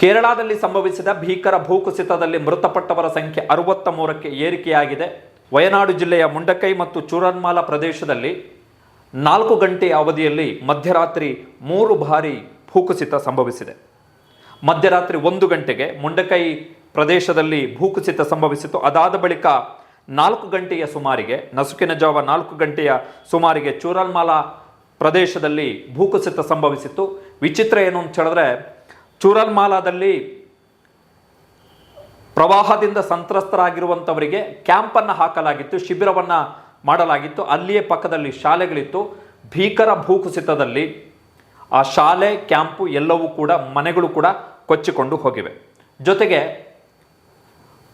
ಕೇರಳದಲ್ಲಿ ಸಂಭವಿಸಿದ ಭೀಕರ ಭೂಕುಸಿತದಲ್ಲಿ ಮೃತಪಟ್ಟವರ ಸಂಖ್ಯೆ ಅರವತ್ತ ಮೂರಕ್ಕೆ ಏರಿಕೆಯಾಗಿದೆ. ವಯನಾಡು ಜಿಲ್ಲೆಯ ಮುಂಡಕೈ ಮತ್ತು ಚೂರನ್ಮಾಲ ಪ್ರದೇಶದಲ್ಲಿ ನಾಲ್ಕು ಗಂಟೆಯ ಅವಧಿಯಲ್ಲಿ ಮಧ್ಯರಾತ್ರಿ ಮೂರು ಬಾರಿ ಭೂಕುಸಿತ ಸಂಭವಿಸಿದೆ. ಮಧ್ಯರಾತ್ರಿ ಒಂದು ಗಂಟೆಗೆ ಮುಂಡಕೈ ಪ್ರದೇಶದಲ್ಲಿ ಭೂಕುಸಿತ ಸಂಭವಿಸಿತು. ಅದಾದ ಬಳಿಕ ನಾಲ್ಕು ಗಂಟೆಯ ಸುಮಾರಿಗೆ, ನಸುಕಿನ ಜಾವ ನಾಲ್ಕು ಗಂಟೆಯ ಸುಮಾರಿಗೆ ಚೂರನ್ಮಾಲ ಪ್ರದೇಶದಲ್ಲಿ ಭೂಕುಸಿತ ಸಂಭವಿಸಿತ್ತು ವಿಚಿತ್ರ ಏನು ಅಂತ ಹೇಳಿದ್ರೆ ಚೂರಲ್ಮಾಲಾದಲ್ಲಿ ಪ್ರವಾಹದಿಂದ ಸಂತ್ರಸ್ತರಾಗಿರುವಂಥವರಿಗೆ ಕ್ಯಾಂಪನ್ನು ಹಾಕಲಾಗಿತ್ತು, ಶಿಬಿರವನ್ನು ಮಾಡಲಾಗಿತ್ತು. ಅಲ್ಲಿಯೇ ಪಕ್ಕದಲ್ಲಿ ಶಾಲೆಗಳಿತ್ತು. ಭೀಕರ ಭೂಕುಸಿತದಲ್ಲಿ ಆ ಶಾಲೆ, ಕ್ಯಾಂಪು ಎಲ್ಲವೂ ಕೂಡ, ಮನೆಗಳು ಕೂಡ ಕೊಚ್ಚಿಕೊಂಡು ಹೋಗಿವೆ. ಜೊತೆಗೆ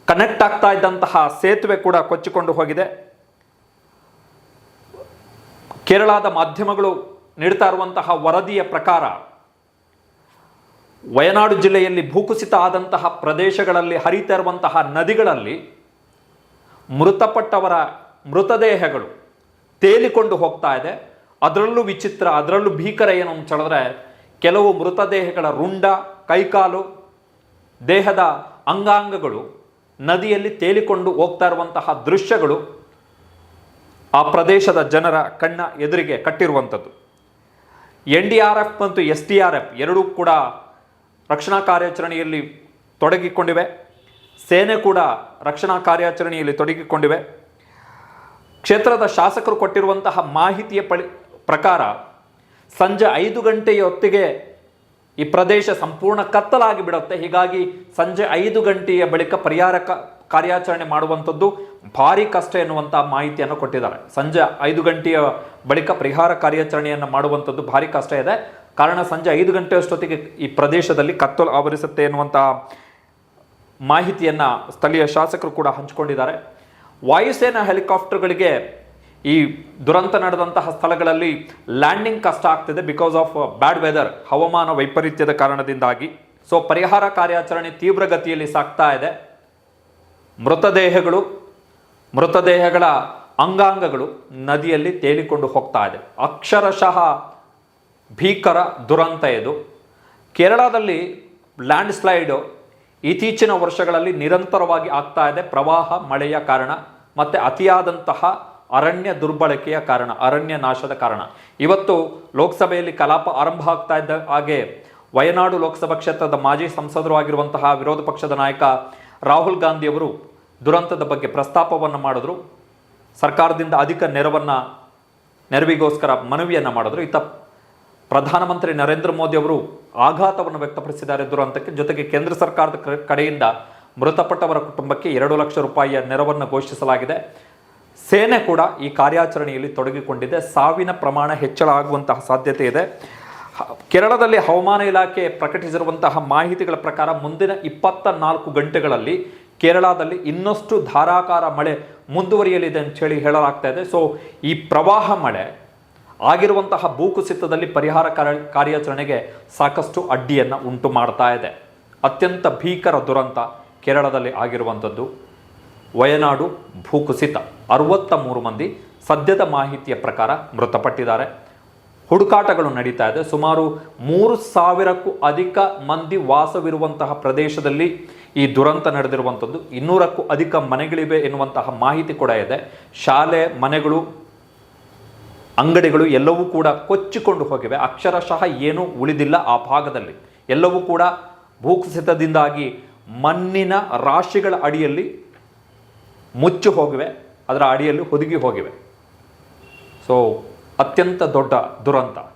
ಕನೆಕ್ಟ್ ಆಗ್ತಾ ಇದ್ದಂತಹ ಸೇತುವೆ ಕೂಡ ಕೊಚ್ಚಿಕೊಂಡು ಹೋಗಿದೆ. ಕೇರಳದ ಮಾಧ್ಯಮಗಳು ನೀಡ್ತಾ ಇರುವಂತಹ ವರದಿಯ ಪ್ರಕಾರ ವಯನಾಡು ಜಿಲ್ಲೆಯಲ್ಲಿ ಭೂಕುಸಿತ ಆದಂತಹ ಪ್ರದೇಶಗಳಲ್ಲಿ ಹರಿತಾ ಇರುವಂತಹ ನದಿಗಳಲ್ಲಿ ಮೃತಪಟ್ಟವರ ಮೃತದೇಹಗಳು ತೇಲಿಕೊಂಡು ಹೋಗ್ತಾ ಇದೆ. ಅದರಲ್ಲೂ ವಿಚಿತ್ರ, ಅದರಲ್ಲೂ ಭೀಕರ ಏನು ಅಂತ ಹೇಳಿದ್ರೆ, ಕೆಲವು ಮೃತದೇಹಗಳ ರುಂಡ, ಕೈಕಾಲು, ದೇಹದ ಅಂಗಾಂಗಗಳು ನದಿಯಲ್ಲಿ ತೇಲಿಕೊಂಡು ಹೋಗ್ತಾ ಇರುವಂತಹ ದೃಶ್ಯಗಳು ಆ ಪ್ರದೇಶದ ಜನರ ಕಣ್ಣ ಎದುರಿಗೆ ಕಟ್ಟಿರುವಂಥದ್ದು. ಎನ್ ಡಿ ಆರ್ ಎಫ್ ಮತ್ತು ಎಸ್ ಟಿ ಆರ್ ಎಫ್ ಎರಡೂ ಕೂಡ ರಕ್ಷಣಾ ಕಾರ್ಯಾಚರಣೆಯಲ್ಲಿ ತೊಡಗಿಕೊಂಡಿವೆ. ಸೇನೆ ಕೂಡ ರಕ್ಷಣಾ ಕಾರ್ಯಾಚರಣೆಯಲ್ಲಿ ತೊಡಗಿಕೊಂಡಿವೆ. ಕ್ಷೇತ್ರದ ಶಾಸಕರು ಕೊಟ್ಟಿರುವಂತಹ ಮಾಹಿತಿಯ ಪಳಿ ಪ್ರಕಾರ ಸಂಜೆ ಐದು ಗಂಟೆಯ ಹೊತ್ತಿಗೆ ಈ ಪ್ರದೇಶ ಸಂಪೂರ್ಣ ಕತ್ತಲಾಗಿ ಬಿಡುತ್ತೆ. ಹೀಗಾಗಿ ಸಂಜೆ ಐದು ಗಂಟೆಯ ಬಳಿಕ ಪರಿಹಾರ ಕಾರ್ಯಾಚರಣೆ ಮಾಡುವಂಥದ್ದು ಭಾರಿ ಕಷ್ಟ ಎನ್ನುವಂಥ ಮಾಹಿತಿಯನ್ನು ಕೊಟ್ಟಿದ್ದಾರೆ. ಸಂಜೆ ಐದು ಗಂಟೆಯ ಬಳಿಕ ಪರಿಹಾರ ಕಾರ್ಯಾಚರಣೆಯನ್ನು ಮಾಡುವಂಥದ್ದು ಭಾರಿ ಕಷ್ಟ ಇದೆ. ಕಾರಣ ಸಂಜೆ ಐದು ಗಂಟೆಯಷ್ಟೊತ್ತಿಗೆ ಈ ಪ್ರದೇಶದಲ್ಲಿ ಕತ್ತಲು ಆವರಿಸುತ್ತೆ ಎನ್ನುವಂತಹ ಮಾಹಿತಿಯನ್ನು ಸ್ಥಳೀಯ ಶಾಸಕರು ಕೂಡ ಹಂಚಿಕೊಂಡಿದ್ದಾರೆ. ವಾಯುಸೇನಾ ಹೆಲಿಕಾಪ್ಟರ್ಗಳಿಗೆ ಈ ದುರಂತ ನಡೆದಂತಹ ಸ್ಥಳಗಳಲ್ಲಿ ಲ್ಯಾಂಡಿಂಗ್ ಕಷ್ಟ ಆಗ್ತಿದೆ ಬಿಕಾಸ್ ಆಫ್ ಬ್ಯಾಡ್ ವೆದರ್, ಹವಾಮಾನ ವೈಪರೀತ್ಯದ ಕಾರಣದಿಂದಾಗಿ. ಸೊ, ಪರಿಹಾರ ಕಾರ್ಯಾಚರಣೆ ತೀವ್ರಗತಿಯಲ್ಲಿ ಸಾಗ್ತಾ ಇದೆ. ಮೃತದೇಹಗಳು, ಮೃತದೇಹಗಳ ಅಂಗಾಂಗಗಳು ನದಿಯಲ್ಲಿ ತೇಲಿಕೊಂಡು ಹೋಗ್ತಾ ಇದೆ. ಅಕ್ಷರಶಃ ಭೀಕರ ದುರಂತ ಇದು ಕೇರಳದಲ್ಲಿ ಲ್ಯಾಂಡ್ ಸ್ಲೈಡು ಇತ್ತೀಚಿನ ವರ್ಷಗಳಲ್ಲಿ ನಿರಂತರವಾಗಿ ಆಗ್ತಾ ಇದೆ. ಪ್ರವಾಹ, ಮಳೆಯ ಕಾರಣ ಮತ್ತು ಅತಿಯಾದಂತಹ ಅರಣ್ಯ ದುರ್ಬಳಕೆಯ ಕಾರಣ, ಅರಣ್ಯ ನಾಶದ ಕಾರಣ. ಇವತ್ತು ಲೋಕಸಭೆಯಲ್ಲಿ ಕಲಾಪ ಆರಂಭ ಆಗ್ತಾ ಇದ್ದ ಹಾಗೆ ವಯನಾಡು ಲೋಕಸಭಾ ಕ್ಷೇತ್ರದ ಮಾಜಿ ಸಂಸದರು ಆಗಿರುವಂತಹ ವಿರೋಧ ಪಕ್ಷದ ನಾಯಕ ರಾಹುಲ್ ಗಾಂಧಿಯವರು ದುರಂತದ ಬಗ್ಗೆ ಪ್ರಸ್ತಾಪವನ್ನು ಮಾಡಿದ್ರು. ಸರ್ಕಾರದಿಂದ ಅಧಿಕ ನೆರವನ್ನು, ನೆರವಿಗೋಸ್ಕರ ಮನವಿಯನ್ನು ಮಾಡಿದ್ರು. ಇತ್ತ ಪ್ರಧಾನಮಂತ್ರಿ ನರೇಂದ್ರ ಮೋದಿ ಅವರು ಆಘಾತವನ್ನು ವ್ಯಕ್ತಪಡಿಸಿದ್ದಾರೆ ದುರಂತಕ್ಕೆ. ಜೊತೆಗೆ ಕೇಂದ್ರ ಸರ್ಕಾರದ ಕಡೆಯಿಂದ ಮೃತಪಟ್ಟವರ ಕುಟುಂಬಕ್ಕೆ ಎರಡು ಲಕ್ಷ ರೂಪಾಯಿಯ ನೆರವನ್ನು ಘೋಷಿಸಲಾಗಿದೆ. ಸೇನೆ ಕೂಡ ಈ ಕಾರ್ಯಾಚರಣೆಯಲ್ಲಿ ತೊಡಗಿಕೊಂಡಿದೆ. ಸಾವಿನ ಪ್ರಮಾಣ ಹೆಚ್ಚಳ ಆಗುವಂತಹ ಸಾಧ್ಯತೆ ಇದೆ. ಕೇರಳದಲ್ಲಿ ಹವಾಮಾನ ಇಲಾಖೆ ಪ್ರಕಟಿಸಿರುವಂತಹ ಮಾಹಿತಿಗಳ ಪ್ರಕಾರ ಮುಂದಿನ ಇಪ್ಪತ್ತ ನಾಲ್ಕು ಗಂಟೆಗಳಲ್ಲಿ ಕೇರಳದಲ್ಲಿ ಇನ್ನಷ್ಟು ಧಾರಾಕಾರ ಮಳೆ ಮುಂದುವರಿಯಲಿದೆ ಅಂತ ಹೇಳಿ ಹೇಳಲಾಗ್ತಾ ಇದೆ. ಸೊ ಈ ಪ್ರವಾಹ ಮಳೆ ಆಗಿರುವಂತಹ ಭೂಕುಸಿತದಲ್ಲಿ ಪರಿಹಾರ ಕಾರ್ಯ ಕಾರ್ಯಾಚರಣೆಗೆ ಸಾಕಷ್ಟು ಅಡ್ಡಿಯನ್ನು ಉಂಟು ಮಾಡ್ತಾ ಇದೆ. ಅತ್ಯಂತ ಭೀಕರ ದುರಂತ ಕೇರಳದಲ್ಲಿ ಆಗಿರುವಂಥದ್ದು. ವಯನಾಡು ಭೂಕುಸಿತ. ಅರವತ್ತ ಮೂರು ಮಂದಿ ಸದ್ಯದ ಮಾಹಿತಿಯ ಪ್ರಕಾರ ಮೃತಪಟ್ಟಿದ್ದಾರೆ. ಹುಡುಕಾಟಗಳು ನಡೀತಾ ಇದೆ. ಸುಮಾರು ಮೂರು ಸಾವಿರಕ್ಕೂ ಅಧಿಕ ಮಂದಿ ವಾಸವಿರುವಂತಹ ಪ್ರದೇಶದಲ್ಲಿ ಈ ದುರಂತ ನಡೆದಿರುವಂಥದ್ದು. ಇನ್ನೂರಕ್ಕೂ ಅಧಿಕ ಮನೆಗಳಿವೆ ಎನ್ನುವಂತಹ ಮಾಹಿತಿ ಕೂಡ ಇದೆ. ಶಾಲೆ, ಮನೆಗಳು ಅಂಗಡಿಗಳು ಎಲ್ಲವೂ ಕೂಡ ಕೊಚ್ಚಿಕೊಂಡು ಹೋಗಿವೆ. ಅಕ್ಷರಶಃ ಏನೂ ಉಳಿದಿಲ್ಲ ಆ ಭಾಗದಲ್ಲಿ. ಎಲ್ಲವೂ ಕೂಡ ಭೂಕುಸಿತದಿಂದಾಗಿ ಮಣ್ಣಿನ ರಾಶಿಗಳ ಅಡಿಯಲ್ಲಿ ಮುಚ್ಚಿ ಹೋಗಿವೆ. ಅದರ ಅಡಿಯಲ್ಲಿ ಹುದುಗಿ ಹೋಗಿವೆ. ಸೊ ಅತ್ಯಂತ ದೊಡ್ಡ ದುರಂತ.